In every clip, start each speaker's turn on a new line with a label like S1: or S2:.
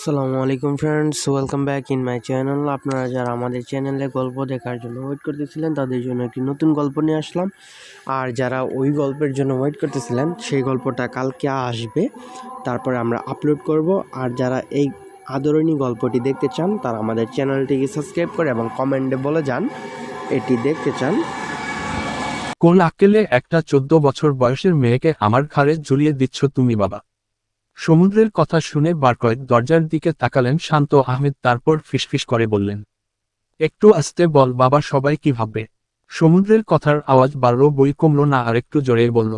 S1: আসসালামু আলাইকুম friends welcome back in my channel আপনারা যারা আমাদের চ্যানেলে গল্প দেখার জন্য ওয়েট করতেছিলেন, তাদের জন্য একটি নতুন গল্প নিয়ে আসলাম। আর যারা ওই গল্পের জন্য ওয়েট করতেছিলেন, সেই গল্পটা কালকে আসবে, তারপরে আমরা আপলোড করব। আর যারা এই আদরণী গল্পটি দেখতে চান, তারা আমাদের চ্যানেলটিকে সাবস্ক্রাইব করে এবং কমেন্টে বলে যান, এটি দেখতে চান।
S2: কোন আক্কেলে একটা চোদ্দ বছর বয়সের মেয়েকে আমার ঘাড়ে ঝুলিয়ে দিচ্ছ তুমি বাবা। সমুদ্রের কথা শুনে বারকয়েক দরজার দিকে তাকালেন শান্ত আহমেদ, তারপর ফিসফিস করে বললেন, একটু আস্তে বল বাবা, সবাই কি ভাববে? সমুদ্রের কথার আওয়াজ বাড়ল, বই কমল না, আর একটু জোরে বলল,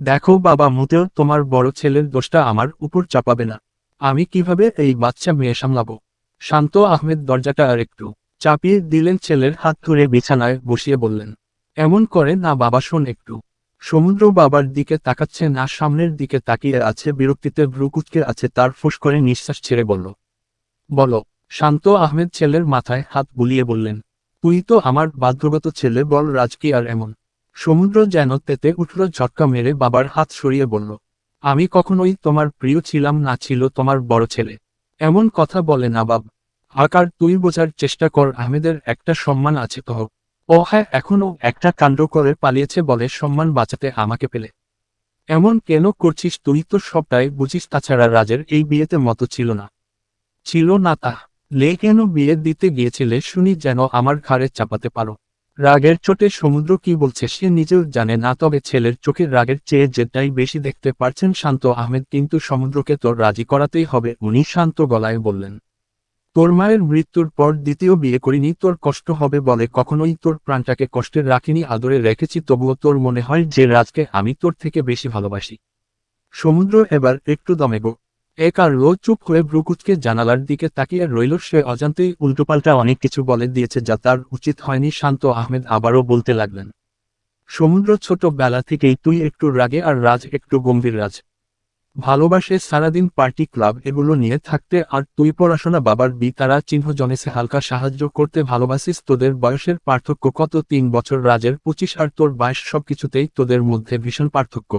S2: দেখো বাবা, মোটেও তোমার বড় ছেলের দোষটা আমার উপর চাপাবে না। আমি কীভাবে এই বাচ্চা মেয়ে সামলাব? শান্ত আহমেদ দরজাটা আর একটু চাপিয়ে দিলেন, ছেলের হাত ধরে বিছানায় বসিয়ে বললেন, এমন করে না বাবা, শোন একটু। সমুদ্র বাবার দিকে তাকাচ্ছে না, সামনের দিকে তাকিয়ে আছে, বিরক্তিতে ভ্রুকুচকে আছে, তার ফুস করে নিঃশ্বাস ছেড়ে বলল, বল। শান্ত আহমেদ ছেলের মাথায় হাত বুলিয়ে বললেন, তুই তো আমার বাধ্যগত ছেলে, বল রাজ কি আর এমন? সমুদ্র যেন তেতে উঠল, ঝটকা মেরে বাবার হাত সরিয়ে বলল, আমি কখনোই তোমার প্রিয় ছিলাম না, ছিল তোমার বড় ছেলে। এমন কথা বলে না বাব আকার তুই বোঝার চেষ্টা কর, আহমেদের একটা সম্মান আছে তো। ও হ্যাঁ এখনও একটা কাণ্ড করে পালিয়েছে বলে সম্মান বাঁচাতে আমাকে পেলে। এমন কেন করছিস তুই তো সবটাই বুঝিস, তাছাড়া রাজের এই বিয়েতে মতো ছিল না। ছিল না তা। লে কেন বিয়ে দিতে গিয়েছিলে শুনি যেন আমার ঘাড়ে চাপাতে পারো। রাগের চোটে সমুদ্র কি বলছে সে নিজেও জানে না, তবে ছেলের চোখের রাগের চেয়ে যেটাই বেশি দেখতে পারছেন শান্ত আহমেদ, কিন্তু সমুদ্রকে তোর রাজি করাতেই হবে, উনি শান্ত গলায় বললেন। তোর মায়ের মৃত্যুর পর দ্বিতীয় বিয়ে করিনি, তোর কষ্ট হবে বলে কখনোই তোর প্রাণটাকে কষ্টে রাখিনি, আদরে রেখেছি, তবুও তোর মনে হয় যে রাজকে আমি তোর থেকে বেশি ভালোবাসি। সমুদ্র এবার একটু দমে গো। এক আর রোজ চুপ হয়ে ব্রুকুচকে জানালার দিকে তাকিয়ে রইল সে অজান্তেই উল্টোপাল্টা অনেক কিছু বলে দিয়েছে যা তার উচিত হয়নি, শান্ত আহমেদ আবারও বলতে লাগলেন। সমুদ্র ছোট বেলা থেকেই তুই একটু রাগে আর রাজ একটু গম্ভীর রাজ। ভালোবাসে সারাদিন পার্টি ক্লাব এগুলো নিয়ে থাকতে আর তুই পড়াশোনা বাবার বি তারা চিহ্ন জনেসে হালকা সাহায্য করতে ভালোবাসিস তোদের বয়সের পার্থক্য কত তিন বছর রাজের পঁচিশ আর তোর বাইশ সবকিছুতেই তোদের মধ্যে ভীষণ পার্থক্য।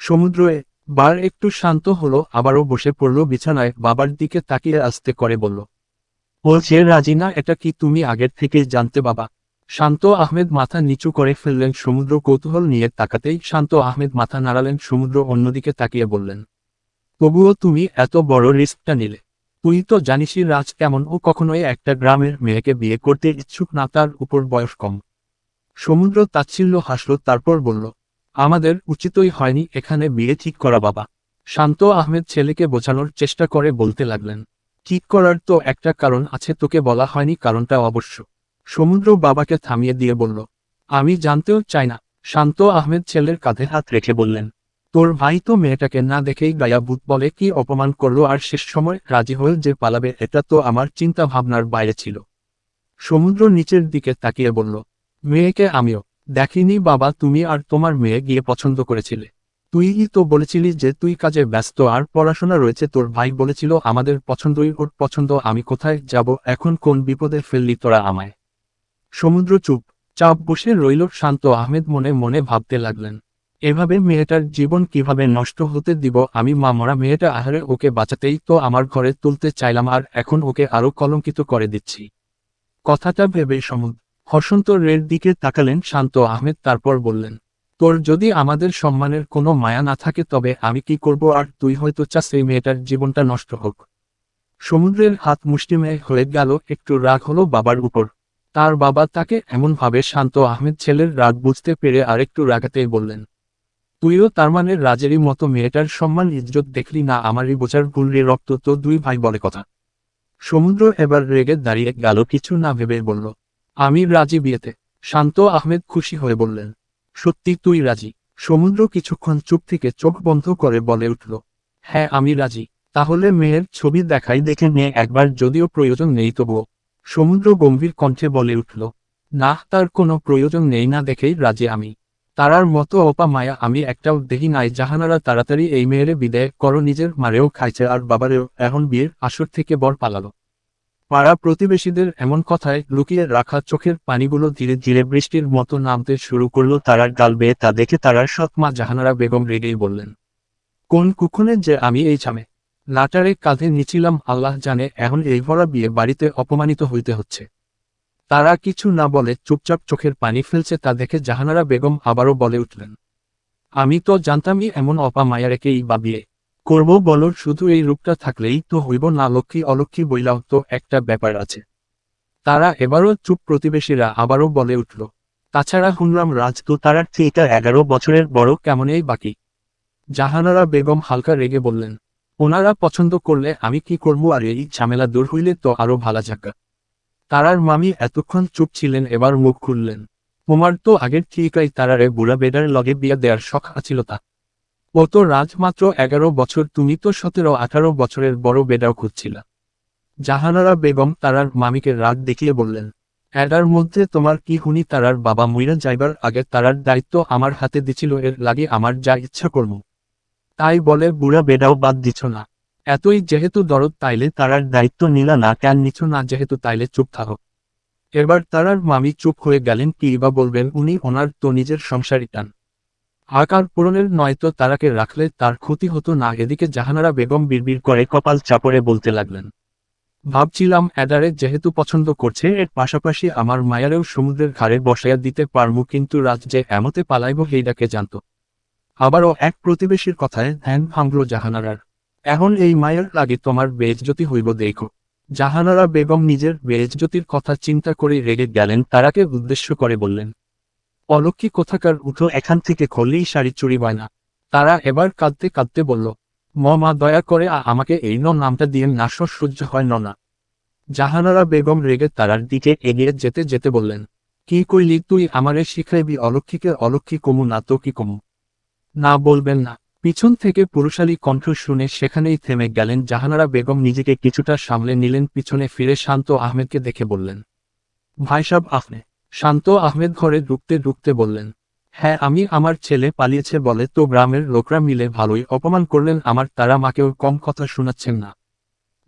S2: সমুদ্র বার একটু শান্ত হলো, আবারও বসে পড়ল বিছানায়, বাবার দিকে তাকিয়ে আসতে করে বলল বলছে রাজি না এটা কি তুমি আগের থেকে জানতে বাবা? শান্ত আহমেদ মাথা নিচু করে ফেললেন সমুদ্র কৌতূহল নিয়ে তাকাতেই শান্ত আহমেদ মাথা নাড়ালেন সমুদ্র অন্যদিকে তাকিয়ে বললেন, তবুও তুমি এত বড় রিস্কটা নিলে। তুই তো জানিসই রাজ কেমন ও কখনোই একটা গ্রামের মেয়েকে বিয়ে করতে ইচ্ছুক না, তার উপর বয়স কম। সমুদ্র তাচ্ছিল্য হাসল, তারপর বলল, আমাদের উচিতই হয়নি এখানে বিয়ে ঠিক করা, বাবা শান্ত আহমেদ ছেলেকে বোঝানোর চেষ্টা করে বলতে লাগলেন, ঠিক করার তো একটা কারণ আছে, তোকে বলা হয়নি কারণটা অবশ্য। সমুদ্র বাবাকে থামিয়ে দিয়ে বলল, আমি জানতেও চাই না। শান্ত আহমেদ ছেলের কাঁধে হাত রেখে বললেন, তোর ভাই তো মেয়েটাকে না দেখেই গায়া ভূত বলে কি অপমান করল আর শেষ সময় রাজি হয়ে যে পালাবে এটা তো আমার চিন্তা ভাবনার বাইরে ছিল। সমুদ্র নিচের দিকে তাকিয়ে বলল, মেয়েকে আমিও দেখিনি বাবা, তুমি আর তোমার মেয়ে গিয়ে পছন্দ করেছিলে। তুই তো বলেছিলি যে তুই কাজে ব্যস্ত আর পড়াশোনা রয়েছে, তোর ভাই বলেছিল আমাদের পছন্দই ওর পছন্দ, আমি কোথায় যাব, এখন কোন বিপদে ফেললি তোরা আমায়? সমুদ্র চুপ চাপ বসে রইল শান্ত আহমেদ মনে মনে ভাবতে লাগলেন। এভাবে মেয়েটার জীবন কীভাবে নষ্ট হতে দিব আমি মা মরা মেয়েটা আহারে ওকে বাঁচাতেই তো আমার ঘরে তুলতে চাইলাম আর এখন ওকে আরও কলঙ্কিত করে দিচ্ছি। কথাটা ভেবে সমুদ্র হসন্ত রের দিকে তাকালেন শান্ত আহমেদ তারপর বললেন, তোর যদি আমাদের সম্মানের কোনো মায়া না থাকে তবে আমি কি করব আর তুই হয়তো চাস এই মেয়েটার জীবনটা নষ্ট হোক? সমুদ্রের হাত মুষ্টিমেয় হয়ে গেল, একটু রাগ হলো বাবার উপর। তার বাবা তাকে এমনভাবে শান্ত আহমেদ ছেলের রাগ বুঝতে পেরে আরেকটু রাগাতেই বললেন, তুইও তার মানে রাজেরই মতো মেয়েটার সম্মান ইজ্জত দেখলি না আমারই বোঝার ভুল রে রক্ত তো দুই ভাই বলে কথা সমুদ্র এবার রেগে দাঁড়িয়ে গেল কিছু না ভেবে বলল, আমি রাজি বিয়েতে শান্ত আহমেদ খুশি হয়ে বললেন, সত্যি তুই রাজি সমুদ্র কিছুক্ষণ চুপ থেকে চোখ বন্ধ করে বলে উঠল হ্যাঁ আমি রাজি। তাহলে মেয়ের ছবি দেখাই দেখে নিয়ে একবার যদিও প্রয়োজন নেই তবুও। সমুদ্র গম্ভীর কণ্ঠে বলে উঠল, না, তার কোনো প্রয়োজন নেই না দেখেই রাজি আমি। তারার মতো অপা মায়া আমি একটাও দেখি নাই জাহানারা তাড়াতাড়ি এই মেয়েরে বিদায় করো, নিজের মারেও খাইছে আর বাবারেও এখন বিয়ের আসর থেকে বর পালালো। পাড়া প্রতিবেশীদের এমন কথায় লুকিয়ে রাখা চোখের পানিগুলো ধীরে ধীরে বৃষ্টির মতো নামতে শুরু করল তারার গাল বেয়ে। তা দেখে তারার সৎ মা জাহানারা বেগম রেগেই বললেন, কোন কুকুনে যে আমি এই ছামে? লাটারে কাঁধে নিচিলাম আল্লাহ জানে এখন এই ভরা বিয়ে বাড়িতে অপমানিত হইতে হচ্ছে। তারা কিছু না বলে চুপচাপ চোখের পানি ফেলছে তা দেখে জাহানারা বেগম আবারও বলে উঠলেন, আমি তো জানতামই এমন অপা মায়ারেকেই বা বিয়ে করব বলর শুধু এই রূপটা থাকলেই তো হইব না লক্ষ্মী অলক্ষ্মী বইলাও তো একটা ব্যাপার আছে। তারা এবারও চুপ প্রতিবেশীরা আবারও বলে উঠল, তাছাড়া হুনরাম রাজ তো তারার চেয়ে এগারো বছরের বড় কেমনই বাকি? জাহানারা বেগম হালকা রেগে বললেন ওনারা পছন্দ করলে আমি কি করব আর এই ঝামেলা দূর হইলে তো আরও ভালা যাকা। তারার মামি এতক্ষণ চুপ ছিলেন, এবার মুখ খুললেন। তোমার তো আগের ঠিকাই তারারে বুড়া বেডার লগে বিয়া দেওয়ার শখ আছিল তা। ও তো রাজ মাত্র এগারো বছর, তুমি তো সতেরো আঠারো বছরের বড় বেডাও খুঁজছিলা। জাহানারা বেগম তারার মামিকে রাগ দেখিয়ে বললেন এডার মধ্যে তোমার কি হুনি? তারার বাবা মুইরা যাইবার আগে তারার দায়িত্ব আমার হাতে দিছিল, এর লাগে আমার যা ইচ্ছা করব। তাই বলে, বুড়া বেডাও বাদ দিছ না। এতই যেহেতু দরদ তাইলে তারার দায়িত্ব নিলা না কেন নিছ না যেহেতু তাইলে চুপ থাকো। এবার তারার মামি চুপ হয়ে গেলেন কি বা বলবেন উনি ওনার তো নিজের সংসারই টান। আকার পূরণের নয়তো তারাকে রাখলে তার ক্ষতি হতো না, এদিকে জাহানারা বেগম বিড়বিড় করে কপাল চাপড়ে বলতে লাগলেন। ভাবছিলাম অ্যাডারে যেহেতু পছন্দ করছে, এর পাশাপাশি আমার মায়ারেও সমুদ্রের ঘাড়ে বসাইয়া দিতে পারমু, কিন্তু রাত যে এমতে পালাইব হেইডাকে জানত। আবারও এক প্রতিবেশীর কথায় ধ্যান ভাঙল জাহানারার। এখন এই মায়ের লাগে তোমার বেজজ্যোতি হইব দেখো। জাহানারা বেগম নিজের বেজজ্যোতির কথা চিন্তা করে রেগে গেলেন, তারাকে উদ্দেশ্য করে বললেন অলক্ষী কোথাকার উঠো, এখান থেকে খললেই শাড়ি চুরি হয় না তারা এবার কাঁদতে কাঁদতে বলল, ম দয়া করে আমাকে এই ন নামটা দিয়ে নাশ সহ্য হয় না। জাহানারা বেগম রেগে তারার দিকে এগিয়ে যেতে যেতে বললেন, কি কইলি তুই আমারে শিখাইবি অলক্ষীকে অলক্ষী কমু না তো কি কমু? না বলবেন না। পিছন থেকে পুরুষালী কণ্ঠ শুনে সেখানেই থেমে গেলেন জাহানারা বেগম নিজেকে কিছুটা সামলে নিলেন, পিছনে ফিরে শান্ত আহমেদকে দেখে বললেন, ভাই সাব আপনি। শান্ত আহমেদ ঘরে ঢুকতে ঢুকতে বললেন হ্যাঁ আমি আমার ছেলে পালিয়েছে বলে তো গ্রামের লোকরা মিলে ভালোই অপমান করলেন, আমার তারা মাকেও কম কথা শোনাচ্ছেন না।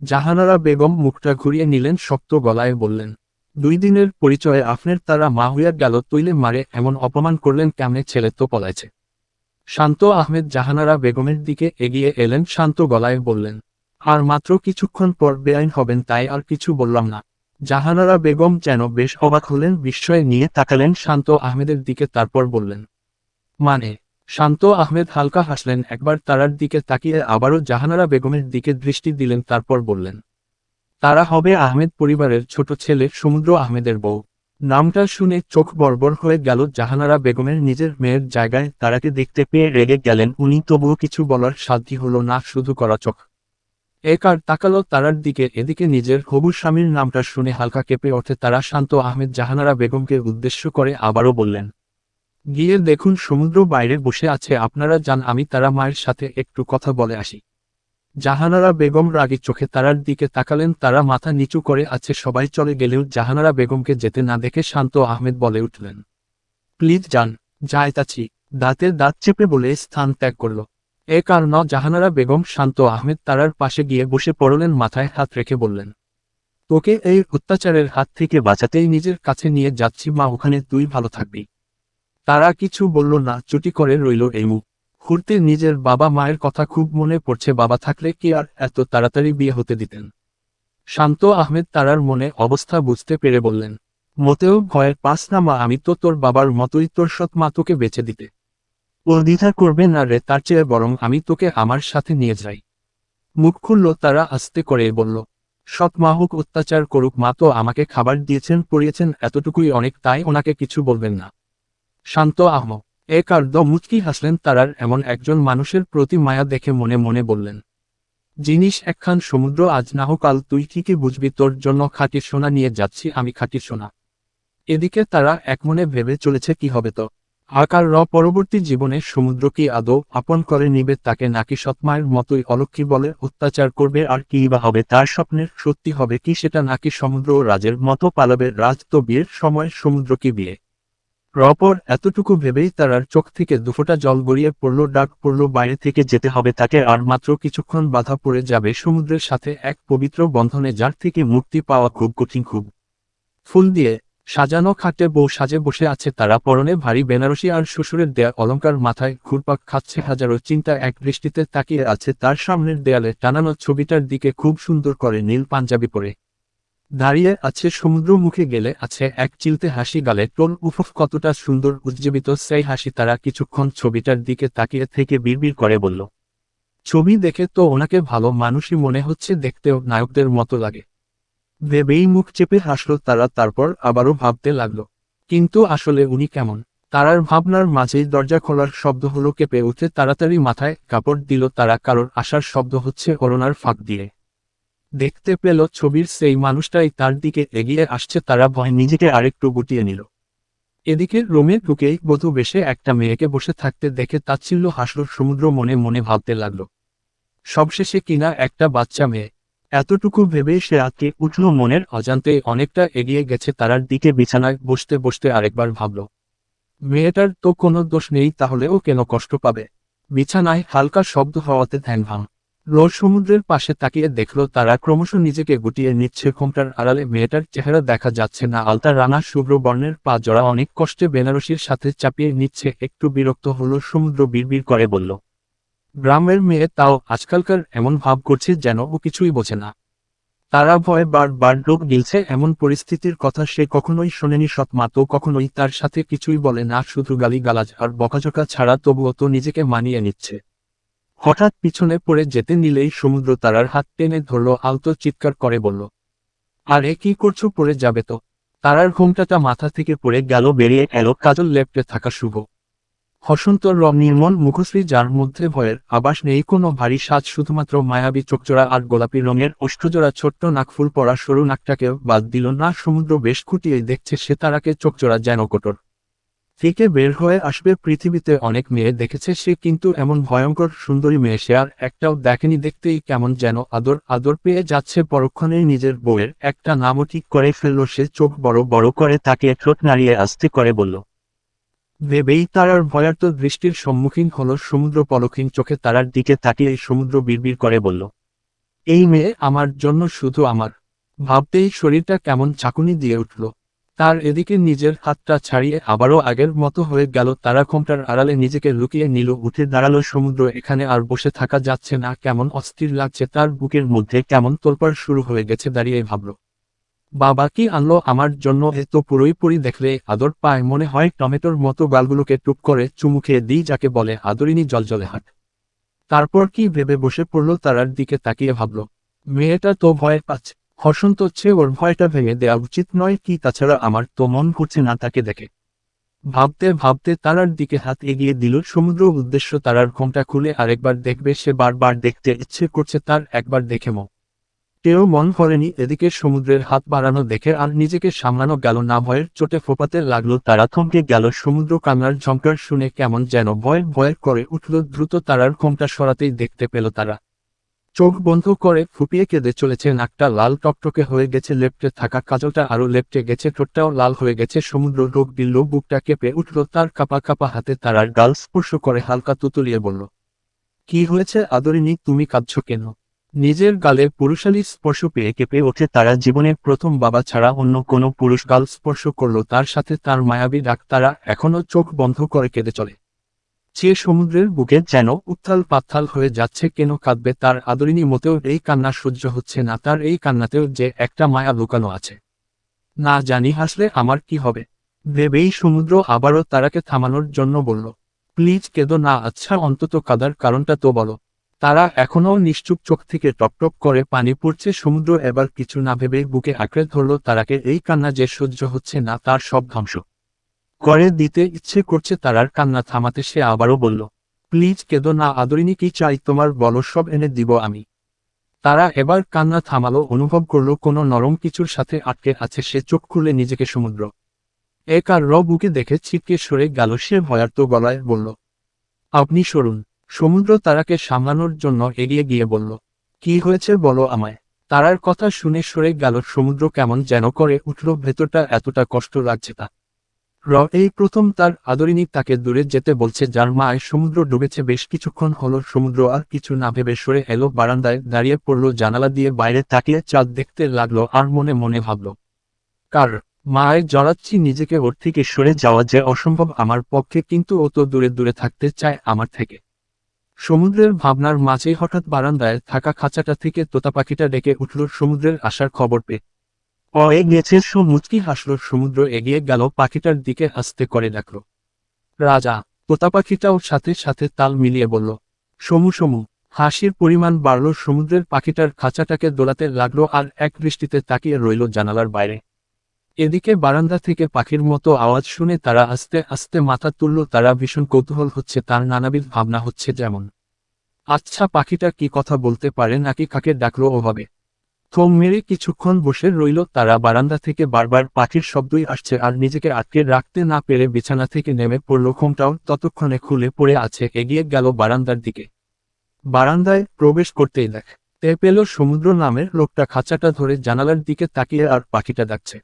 S2: জাহানারা বেগম মুখটা ঘুরিয়ে নিলেন, শক্ত গলায় বললেন, দুই দিনের পরিচয়ে আপনার তারা মা হইয়া গেল, তৈলে মারে এমন অপমান করলেন, কেমনে ছেলে তো পলাইছে? শান্ত আহমেদ জাহানারা বেগমের দিকে এগিয়ে এলেন, শান্ত গলায় বললেন, আর মাত্র কিছুক্ষণ পর বেআইন হবেন, তাই আর কিছু বললাম না। জাহানারা বেগম যেন বেশ অবাক হলেন, বিস্ময়ে নিয়ে তাকালেন, শান্ত আহমেদের দিকে তারপর বললেন মানে? শান্ত আহমেদ হালকা হাসলেন, একবার তারার দিকে তাকিয়ে আবারও জাহানারা বেগমের দিকে দৃষ্টি দিলেন, তারপর বললেন, তারা হবে আহমেদ পরিবারের ছোট ছেলে, সমুদ্র আহমেদের বউ। নামটা শুনে চোখ বর্বর হয়ে গেল জাহানারা বেগমের নিজের মেয়ের জায়গায়। তারাকে দেখতে পেয়ে রেগে গেলেন উনি, তবুও কিছু বলার সাধ্যি হলো না, শুধু করা চোখ। একার তাকালো তারার দিকে, এদিকে নিজের হবু স্বামীর নামটা শুনে হালকা কেঁপে ওঠে তারা শান্ত আহমেদ। জাহানারা বেগমকে উদ্দেশ্য করে আবারও বললেন, গিয়ে দেখুন, সমুদ্র বাইরে বসে আছে, আপনারা যান, আমি তারা মায়ের সাথে একটু কথা বলে আসি। জাহানারা বেগম রাগী চোখে তারার দিকে তাকালেন, তারা মাথা নিচু করে আছে, সবাই চলে গেলেও জাহানারা বেগমকে যেতে না দেখে শান্ত আহমেদ বলে উঠলেন। প্লিজ যান, যাইতাছি। দাঁতের দাঁত চেপে বলে স্থান ত্যাগ করল। এ কারণ জাহানারা বেগম, শান্ত আহমেদ তারার পাশে গিয়ে বসে পড়লেন, মাথায় হাত রেখে বললেন, তোকে এই অত্যাচারের হাত থেকে বাঁচাতেই নিজের কাছে নিয়ে যাচ্ছি, মা, ওখানে তুই ভালো থাকবি। তারা কিছু বলল না, চুটি করে রইল এই মুখ ঘুরতে নিজের বাবা মায়ের কথা খুব মনে পড়ছে বাবা থাকলে কি আর এত তাড়াতাড়ি বিয়ে হতে দিতেন? শান্ত আহমেদ তারার মনে অবস্থা বুঝতে পেরে বললেন, মোটেও ভয়ের পাস না মা, আমি তো তোর বাবার মতোই তোর সৎ মা তোকে বেঁচে দিতে। ও দ্বিধা করবে না রে, তার চেয়ে বরং আমি তোকে আমার সাথে নিয়ে যাই। মুখ খুলল তারা আস্তে করে বলল, সৎ মা হোক, অত্যাচার করুক, মা তো আমাকে খাবার দিয়েছেন, পড়িয়েছেন, এতটুকুই অনেক, তাই ওনাকে কিছু বলবেন না। শান্ত আহম এ কার্দ মুচকি হাসলেন তারার এমন একজন মানুষের প্রতি মায়া দেখে মনে মনে বললেন, জিনিস একখান সমুদ্র, আজ না হোক কাল তুই ঠিকই বুঝবি, তোর জন্য খাঁটি সোনা নিয়ে যাচ্ছি, আমি খাঁটি সোনা। এদিকে তারা একমনে ভেবে চলেছে, কি হবে তো? আকার র পরবর্তী জীবনে সমুদ্র কি আদৌ আপন করে নিবে, তাকে নাকি সৎমায়ের মতোই অলক্ষী বলে অত্যাচার করবে, আর কি বা হবে, তার স্বপ্নের সত্যি হবে কি, সেটা নাকি সমুদ্র রাজের মতো পালাবে? রাজ তো বিয়ের সময় সমুদ্র কি বিয়ে? রপর এতটুকু ভেবেই তারার চোখ থেকে দুফোটা জল গড়িয়ে পড়ল, ডাক পড়ল, বাইরে থেকে যেতে হবে তাকে, আর মাত্র কিছুক্ষণ বাধা পড়ে যাবে সমুদ্রের সাথে এক পবিত্র বন্ধনে, যার থেকে মুক্তি পাওয়া খুব কঠিন খুব। ফুল দিয়ে সাজানো খাটে বউ সাজে বসে আছে তারা, পরনে ভারী বেনারসি আর শ্বশুরের দেয়া অলংকার মাথায় ঘুরপাক খাচ্ছে হাজারো চিন্তা, এক দৃষ্টিতে তাকিয়ে আছে তার সামনের দেয়ালে টানানো ছবিটার দিকে খুব সুন্দর করে নীল পাঞ্জাবি পরে। দাঁড়িয়ে আছে সমুদ্র মুখে গেলে আছে এক চিলতে হাসি গালে টোল উফুফ কতটা সুন্দর উজ্জীবিত সেই হাসি তারা কিছুক্ষণ ছবিটার দিকে তাকিয়ে থেকে বিড়বিড় করে বলল, ছবি দেখে তো ওনাকে ভালো মানুষই মনে হচ্ছে দেখতেও নায়কদের মতো লাগে। ভেবেই মুখ চেপে হাসল তারা তারপর আবারও ভাবতে লাগল, কিন্তু আসলে উনি কেমন? তারার ভাবনার মাঝেই দরজা খোলার শব্দ হলো কেঁপে উঠে তাড়াতাড়ি মাথায় কাপড় দিল তারা, কারোর আসার শব্দ হচ্ছে করোনার ফাঁক দিয়ে। দেখতে পেল ছবির সেই মানুষটাই তার দিকে এগিয়ে আসছে, তারা ভয় নিজেকে আরেকটু গুটিয়ে নিল। এদিকে রোমে ঢুকেই বধূ বেশে একটা মেয়েকে বসে থাকতে দেখে তাচ্ছিল্য হাসল, সমুদ্র মনে মনে ভাবতে লাগল। সবশেষে কিনা একটা বাচ্চা মেয়ে। এতটুকু ভেবে সে আটকে উঠল মনের অজান্তে অনেকটা এগিয়ে গেছে, তারার দিকে বিছানায় বসতে বসতে আরেকবার ভাবল। মেয়েটার তো কোনো দোষ নেই, তাহলে ও কেন কষ্ট পাবে? বিছানায় হালকা শব্দ হওয়াতে ধ্যান ভাঙ রোজ সমুদ্রের পাশে তাকিয়ে দেখল তারা ক্রমশ নিজেকে গুটিয়ে নিচ্ছে। ঘোমটার আড়ালে মেয়েটার চেহারা দেখা যাচ্ছে না। আলতা রানা শুভ্র বর্ণের পা জড়া অনেক কষ্টে বেনারসির সাথে চাপিয়ে নিচ্ছে। একটু বিরক্ত হলো সমুদ্র বিড়বিড় করে বলল, গ্রামের মেয়ে তাও আজকালকার এমন ভাব করছে যেন ও কিছুই বোঝে না। তারা ভয় বারবার লোক গিলছে। এমন পরিস্থিতির কথা সে কখনোই শোনেনি সৎ মা। তো কখনোই তার সাথে কিছুই বলে না। শুধু গালি গালাজ আর বকাঝকা ছাড়া তবুও তো নিজেকে মানিয়ে নিচ্ছে। হঠাৎ পিছনে পড়ে যেতে নিলেই সমুদ্র তারার হাত টেনে ধরল, আলতো চিৎকার করে বলল, আরে, কি করছ? পড়ে যাবে তো। তারার ঘোমটাটা মাথা থেকে পড়ে গেল, বেরিয়ে এলো, কাজল লেপটে থাকা শুভ। হসন্ত রং নির্মল মুখশ্রী, যার মধ্যে ভয়ের আবাস নেই, কোনো ভারী সাজ শুধুমাত্র মায়াবী চোখজোড়া আর গোলাপি রঙের অষ্টজোড়া ছোট্ট নাকফুল পরা সরু নাকটাকেও বাদ দিল। না, সমুদ্র বেশ খুঁটিয়ে দেখছে, সে তারাকে চোখজোড়া যেন কোটর থেকে বের হয়ে আসবে পৃথিবীতে। অনেক মেয়ে দেখেছে সে কিন্তু এমন ভয়ঙ্কর সুন্দরী মেয়ে সে, আর একটাও দেখেনি দেখতেই কেমন যেন আদর। আদর পেয়ে যাচ্ছে পরক্ষণেই নিজের বউয়ের। একটা নামও ঠিক করে ফেলল সে, চোখ বড় বড় করে তাকে ঠোঁট নাড়িয়ে আস্তে করে বলল, ভেবেই তারার ভয়ার্ত দৃষ্টির সম্মুখীন হলো সমুদ্র পলক্ষীন চোখে তারার দিকে তাকিয়ে সমুদ্র বিড়বিড় করে বলল, এই মেয়ে আমার জন্য শুধু আমার। ভাবতেই শরীরটা কেমন চাকুনি দিয়ে উঠল। তার এদিকে নিজের হাতটা ছাড়িয়ে আবারও আগের মতো হয়ে গেল তারা ঘোমটার আড়ালে নিজেকে লুকিয়ে নিল, উঠে দাঁড়াল সমুদ্র, এখানে আর বসে থাকা যাচ্ছে না, কেমন অস্থির লাগছে তার বুকের মধ্যে, কেমন তোলপাড় শুরু হয়ে গেছে দাঁড়িয়ে ভাবল। বাবা কি আনলো আমার জন্য এ তো পুরোই পুরি দেখলে, আদর পায় মনে হয় টমেটোর মতো গালগুলোকে টুপ করে চুমু খেয়ে দিই যাকে বলে আদরিনী জলজলে হাট। তারপর কি ভেবে বসে পড়ল তারার দিকে তাকিয়ে ভাবল, মেয়েটা তো ভয় পাচ্ছে। হসন্ত হচ্ছে ওর ভয়টা ভেঙে দেওয়া উচিত নয় কি তাছাড়া আমার তো মন করছে না তাকে দেখে। ভাবতে ভাবতে তারার দিকে হাত এগিয়ে দিল, সমুদ্র উদ্দেশ্য তারার ঘোমটা খুলে আরেকবার দেখবে সে বারবার দেখতে ইচ্ছে করছে তার, একবার দেখে মো। কেউ মন করেনি এদিকে সমুদ্রের হাত বাড়ানো দেখে আর নিজেকে সামলানো গেল না, ভয়ের চোটে ফোপাতে লাগল তারা, থমকে গেল সমুদ্র কান্নার ঝঙ্কার শুনে কেমন যেন ভয় ভয় করে উঠল, দ্রুত তারার ঘোমটা সরাতেই দেখতে পেল তারা। চোখ বন্ধ করে ফুপিয়ে কেঁদে চলেছে নাকটা লাল টকটকে হয়ে গেছে, লেপটে থাকা কাজলটা আরও লেপটে গেছে, ঠোঁটটাও লাল হয়ে গেছে, সমুদ্র রোগ দিল, বুকটা কেঁপে উঠল, তার কাপা কাপা হাতে তারার গাল স্পর্শ করে হালকা তুতুলিয়ে বলল, কি হয়েছে আদরিনী, তুমি কাঁদছ কেন? নিজের গালে পুরুষালী স্পর্শ পেয়ে কেঁপে ওঠে তারা, জীবনের প্রথম বাবা ছাড়া অন্য কোনো পুরুষ গাল স্পর্শ করল, তার সাথে তার মায়াবী ডাক তারা এখনও চোখ বন্ধ করে কেঁদে চলে। চেয়ে সমুদ্রের বুকে যেন উত্থাল পাত্থাল হয়ে যাচ্ছে কেন কাঁদবে তার আদরিনী মতেও এই কান্না সহ্য হচ্ছে না, তার এই কান্নাতেও যে একটা মায়া লুকানো আছে। না জানি হাসলে আমার কি হবে। ভেবেই সমুদ্র আবারও তারাকে থামানোর জন্য বলল, প্লিজ কেঁদো না আচ্ছা অন্তত কাদার কারণটা তো বলো। তারা এখনও নিশ্চুপ চোখ থেকে টপটপ করে পানি পড়ছে, সমুদ্র এবার কিছু না ভেবে বুকে আঁকড়ে ধরল তারাকে। এই কান্না যে সহ্য হচ্ছে না, তার সব ধ্বংস। করে দিতে ইচ্ছে করছে তারার কান্না থামাতে সে আবারও বলল, প্লিজ কেঁদো না আদরিনী কি চাই তোমার? বলো, সব এনে দিব আমি। তারা এবার কান্না থামালো, অনুভব করল কোনো নরম কিছুর সাথে আটকে আছে সে চোখ খুলে নিজেকে সমুদ্র। এক আর র বুকে দেখে ছিটকে সরে গেল সে ভয়ার্ত গলায় বলল, আপনি সরুন। সমুদ্র তারাকে সামলানোর জন্য এগিয়ে গিয়ে বলল, কি হয়েছে বলো আমায়? তারার কথা শুনে সরে গেল সমুদ্র কেমন যেন করে উঠল, ভেতরটা এতটা কষ্ট লাগছে তা। র, এই প্রথম তার আদরিনী তাকে দূরে যেতে বলছে, যার মায় সমুদ্র ডুবেছে। বেশ কিছুক্ষণ হলো সমুদ্র আর কিছু না ভেবে সরে এলো, বারান্দায় দাঁড়িয়ে পড়ল, জানালা দিয়ে বাইরে তাকিয়ে চাঁদ দেখতে লাগল আর মনে মনে ভাবল, কার মায়ের জড়াচ্ছি নিজেকে ওর থেকে সরে যাওয়া যে অসম্ভব আমার পক্ষে, কিন্তু ও তো দূরে দূরে থাকতে চায় আমার থেকে। সমুদ্রের ভাবনার মাঝেই হঠাৎ বারান্দায় থাকা খাঁচাটা থেকে তোতা পাখিটা ডেকে উঠল, সমুদ্রের আসার খবর পেয়ে। ও এগিয়েছে সো মুচকি হাসল, সমুদ্র এগিয়ে গেল, পাখিটার দিকে আস্তে করে ডাকল রাজা, তোতা পাখিটাও সাথে সাথে তাল মিলিয়ে বলল, সমু সমু। হাসির পরিমাণ বাড়ল, সমুদ্রের পাখিটার খাঁচাটাকে দোলাতে লাগল আর এক দৃষ্টিতে তাকিয়ে রইল জানালার বাইরে। এদিকে বারান্দা থেকে পাখির মতো আওয়াজ শুনে তারা আস্তে আস্তে মাথা তুলল, তারা ভীষণ কৌতূহল হচ্ছে, তার নানাবিধ ভাবনা হচ্ছে যেমন আচ্ছা পাখিটা কি কথা বলতে পারে নাকি কাকে ডাকলো ওভাবে? থম মেরে কিছুক্ষণ বসে রইল তারা বারান্দা থেকে বারবার পাখির শব্দই আসছে আর নিজেকে আটকে রাখতে না পেরে বিছানা থেকে নেমে পড়ল ঘোমটাও ততক্ষণে খুলে পড়ে আছে, এগিয়ে গেল বারান্দার দিকে। বারান্দায় প্রবেশ করতেই দেখ, তে পেল সমুদ্র নামের লোকটা খাঁচাটা ধরে জানালার দিকে তাকিয়ে আর পাখিটা ডাকছে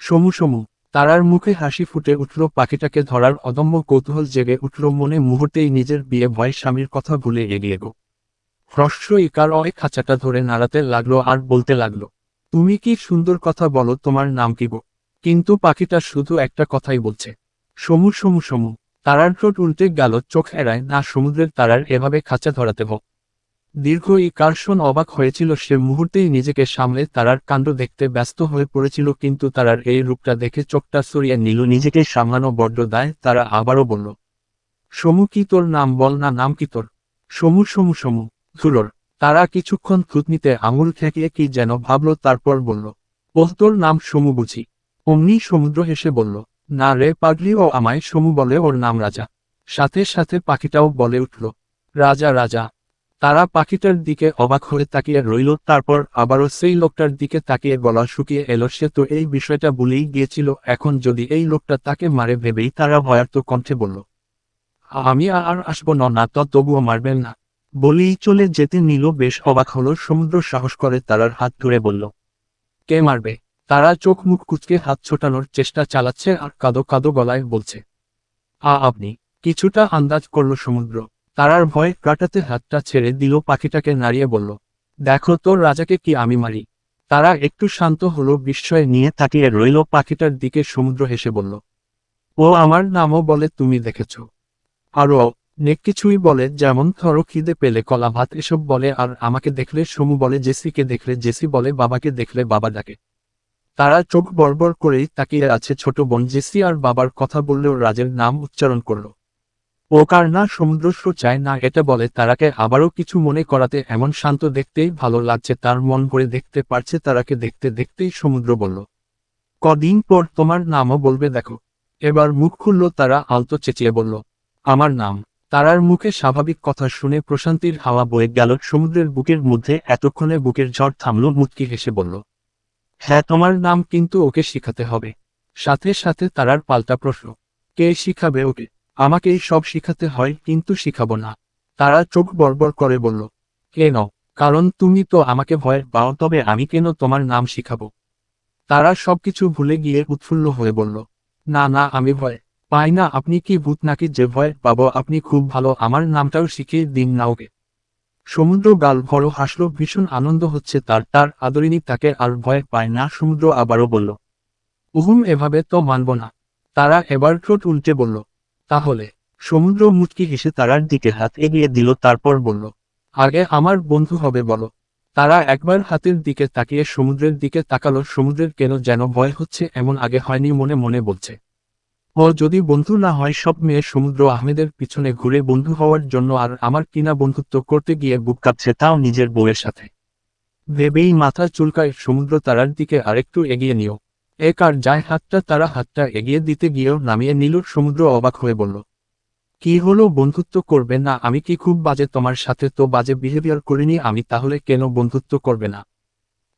S2: সমু সমু, তারার মুখে হাসি ফুটে উঠল, পাখিটাকে ধরার অদম্য কৌতূহল জেগে উঠল, মনে মুহূর্তেই নিজের বিয়ে ভয় স্বামীর কথা ভুলে এগিয়ে গো। হ্রস্ব ইকার অয় খাঁচাটা ধরে নাড়াতে লাগল আর বলতে লাগল, তুমি কি সুন্দর কথা বলো তোমার নাম কি গো? কিন্তু পাখিটা শুধু একটা কথাই বলছে সমু সমু সমু তারার ঠোঁট উল্টে গেল, চোখ এড়ায়, না সমুদ্রের তারার এভাবে খাঁচা ধরাতে হোক। দীর্ঘ ইকার্ষণ অবাক হয়েছিল, সে মুহূর্তেই নিজেকে সামলে তারার কাণ্ড দেখতে ব্যস্ত হয়ে পড়েছিল, কিন্তু তারার এই রূপটা দেখে চোখটা সরিয়ে নিল, নিজেকে সামলানো বড্ড দায়, তারা আবারও বলল সমু কি তোর নাম বল না নাম কি তোর? সমু সমু সমু ধুলোর তারা কিছুক্ষণ থুতনিতে আঙুল ঠেকিয়ে কি যেন ভাবল, তারপর বলল, ওহ, তোর নাম সমু বুঝি। অমনি সমুদ্র হেসে বলল, না রে পাগলি ও আমায় সমু বলে ওর নাম রাজা। সাথে সাথে পাখিটাও বলে উঠল, রাজা রাজা। তারা পাখিটার দিকে অবাক হয়ে তাকিয়ে রইল, তারপর আবারও সেই লোকটার দিকে তাকিয়ে গলা শুকিয়ে এলো, সে তো এই বিষয়টা ভুলেই গিয়েছিল, এখন যদি এই লোকটা তাকে মারে ভেবেই তারা ভয়ার্ত কণ্ঠে বলল, আমি আর আসব না না তো তবুও মারবেন না। বলেই চলে যেতে নিল বেশ অবাক হলো, সমুদ্র সাহস করে তারার হাত ধরে বলল, কে মারবে? তারা চোখ মুখ কুচকে হাত ছোটানোর চেষ্টা চালাচ্ছে আর কাদো কাদো গলায় বলছে, আ, আপনি। কিছুটা আন্দাজ করল সমুদ্র। তারার ভয় কাটাতে হাতটা ছেড়ে দিল পাখিটাকে নাড়িয়ে বলল, দেখো তোর রাজাকে কি আমি মারি। তারা একটু শান্ত হলো, বিস্ময় নিয়ে তাকিয়ে রইল পাখিটার দিকে, সমুদ্র হেসে বলল, ও আমার নামও বলে তুমি দেখেছ। আরও নেক কিছুই বলে, যেমন ধরো খিদে পেলে কলা ভাত, এসব বলে, আর আমাকে দেখলে সমু বলে, জেসিকে দেখলে জেসি বলে, বাবাকে দেখলে বাবা ডাকে। তারা চোখ বড়বড় করেই তাকিয়ে আছে ছোট বোন জেসি আর বাবার কথা বললেও রাজের নাম উচ্চারণ করল। ও কার না সমুদ্র চায় না এটা বলে, তারাকে আবারও কিছু মনে করাতে এমন শান্ত দেখতেই ভালো লাগছে, তার মন ভরে দেখতে পারছে তারাকে দেখতে দেখতেই সমুদ্র বলল, কদিন পর তোমার নামও বলবে দেখো। এবার মুখ খুলল তারা, আলতো চেঁচিয়ে বলল, আমার নাম। তারার মুখে স্বাভাবিক কথা শুনে প্রশান্তির হাওয়া বয়ে গেল। সমুদ্রের বুকের মধ্যে এতক্ষণে বুকের ঝড় থামল। মুচকি হেসে বলল হ্যাঁ তোমার নাম কিন্তু ওকে শিখাতে হবে। সাথে সাথে তারার পাল্টা প্রশ্ন, কে শিখাবে ওকে? আমাকেই সব শিখাতে হয়, কিন্তু শিখাবো না। তারা চোখ বড়বড় করে বলল কেন কারণ তুমি তো আমাকে ভয় পাও, তবে আমি কেন তোমার নাম শিখাবো? তারা সবকিছু ভুলে গিয়ে উৎফুল্ল হয়ে বলল, না না, আমি ভয় পাই না, আপনি কি ভূত নাকি যে ভয় পাবো, আপনি খুব ভালো, আমার নামটাও শিখিয়ে দিন না ওকে। সমুদ্র গাল ভরো, হাসলো, ভীষণ আনন্দ হচ্ছে তার তার আদরিনী তাকে আর ভয় পায় না, সমুদ্র আবারও বলল, উহুম, এভাবে তো মানব না। তারা এবার ঠোঁট উল্টে বলল, তাহলে? সমুদ্র মুচকি হেসে তারার দিকে হাত এগিয়ে দিল, তারপর বলল, আগে আমার বন্ধু হবে বলো। তারা একবার হাতের দিকে তাকিয়ে সমুদ্রের দিকে তাকালো, সমুদ্রের কেন যেন ভয় হচ্ছে, এমন আগে হয়নি মনে মনে বলছে। ও যদি বন্ধু না হয়, সব মেয়ে সমুদ্র আহমেদের পিছনে ঘুরে বন্ধু হওয়ার জন্য আর আমার কিনা বন্ধুত্ব করতে গিয়ে বুক কাঁপছে, তাও নিজের বউয়ের সাথে। ভেবেই মাথা চুলকায় সমুদ্র তারার দিকে আরেকটু এগিয়ে নিও এক আর যায় হাতটা, তারা হাতটা এগিয়ে দিতে গিয়েও নামিয়ে নিল, সমুদ্র অবাক হয়ে বলল, কি হলো, বন্ধুত্ব করবে না? আমি কি খুব বাজে তোমার সাথে? তো বাজে বিহেভিয়ার করিনি আমি, তাহলে কেন বন্ধুত্ব করবে না?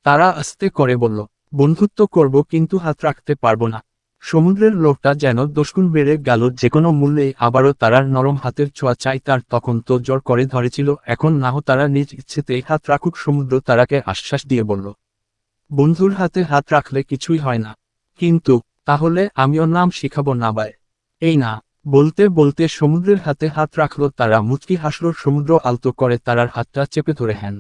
S2: তারা আস্তে করে বলল, বন্ধুত্ব করব, কিন্তু হাত রাখতে পারব না। সমুদ্রের লোকটা যেন দোষগুণ বেড়ে গেল, যে কোনো মূল্যে আবারও তারার নরম হাতের ছোঁয়া চাই তার তখন তো জোর করে ধরেছিল, এখন নাহ তারা নিজ ইচ্ছেতে হাত রাখুক, সমুদ্র তারাকে আশ্বাস দিয়ে বলল, বন্ধুর হাতে হাত রাখলে কিছুই হয় না। কিন্তু, তাহলে আমিও নাম শিখাবো না বায় এই না, বলতে বলতে সমুদ্রের হাতে হাত রাখল তারা, মুচকি হাসলো, সমুদ্র আলতো করে তারার হাতটা চেপে ধরে হ্যান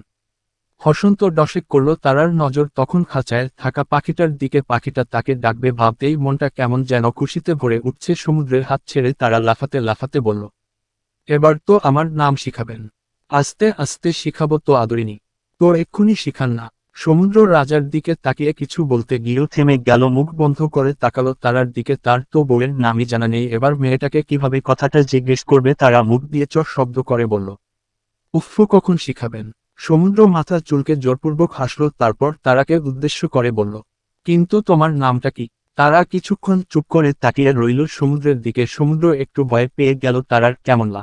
S2: হসন্ত ডসেক করল তারার নজর তখন খাঁচায় থাকা পাখিটার দিকে পাখিটা তাকে ডাকবে ভাবতেই মনটা কেমন যেন খুশিতে ভরে উঠছে সমুদ্রের হাত ছেড়ে তারা লাফাতে লাফাতে বলল, এবার তো আমার নাম শিখাবেন। আস্তে আস্তে শিখাবো তো আদরিনি। তো এক্ষুনি শিখান না সমুদ্র রাজার দিকে তাকিয়ে কিছু বলতে গিয়েও থেমে গেল, মুখ বন্ধ করে তাকালো তারার দিকে। তার তো বউয়ের নামই জানা নেই। এবার মেয়েটাকে কীভাবে কথাটা জিজ্ঞেস করবে? তারা মুখ দিয়ে চর শব্দ করে বলল উফু কখন শিখাবেন? সমুদ্র মাথা চুলকে জোরপূর্বক হাসল, তারপর তারাকে উদ্দেশ্য করে বলল, কিন্তু তোমার নামটা কি? তারা কিছুক্ষণ চুপ করে তাকিয়ে রইল সমুদ্রের দিকে। সমুদ্র একটু ভয় পেয়ে গেল তারার কেমন লা।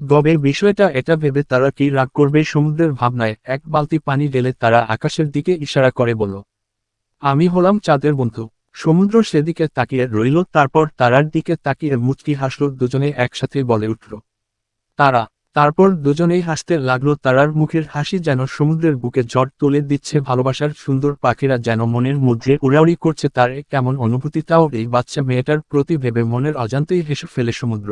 S2: গবে বিষয়টা এটা ভেবে তারা কি রাগ করবে সমুদ্রের ভাবনায়। এক বালতি পানি ঢেলে তারা আকাশের দিকে ইশারা করে বলল, আমি হলাম চাঁদের বন্ধু। সমুদ্র সেদিকে তাকিয়ে রইল, তারপর তারার দিকে তাকিয়ে মুচকি হাসল। দুজনে একসাথে বলে উঠল, তারা তারপর দুজনেই হাসতে লাগল, তারার মুখের হাসি যেন সমুদ্রের বুকে জট তুলে দিচ্ছে, ভালোবাসার সুন্দর পাখিরা যেন মনের মধ্যে উড়াউড়ি করছে, তার কেমন অনুভূতি তাও এই বাচ্চা মেয়েটার প্রতি ভেবে মনের অজান্তেই হেসে ফেলে সমুদ্র।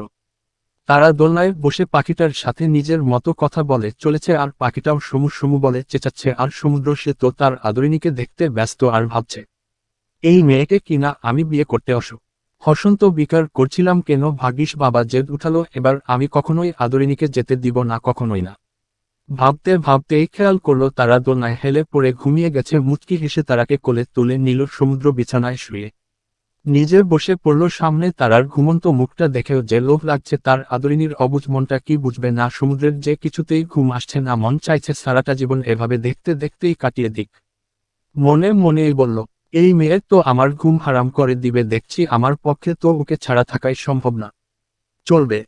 S2: তারা দোলনায় বসে পাখিটার সাথে নিজের মতো কথা বলে, চলেছে আর পাখিটাও সমু সমু বলে, চেঁচাচ্ছে আর সমুদ্র সে তো তার আদরিনীকে দেখতে ব্যস্ত আর ভাবছে, এই মেয়েকে কিনা আমি বিয়ে করতে অসু হসন্ত বিকার করছিলাম কেন ভাগিস বাবা জেদ উঠালো, এবার আমি কখনোই আদরিনীকে যেতে দিব না, কখনোই না। ভাবতে ভাবতেই খেয়াল করল তারা দোলনায় হেলে পড়ে ঘুমিয়ে গেছে, মুচকি হেসে তারাকে কোলে তুলে নিল সমুদ্র বিছানায় শুয়ে। নিজে বসে পড়ল সামনে তারার ঘুমন্ত মুখটা দেখেও যে লোভ লাগছে তার আদরিনীর অবুঝ মনটা কি বুঝবে না, সমুদ্রের যে কিছুতেই ঘুম আসছে না, মন চাইছে সারাটা জীবন এভাবে দেখতে দেখতেই কাটিয়ে দিক। মনে মনেই বলল এই মেয়ে তো আমার ঘুম হারাম করে দিবে দেখছি আমার পক্ষে তো ওকে ছাড়া থাকাই সম্ভব না। চলবে।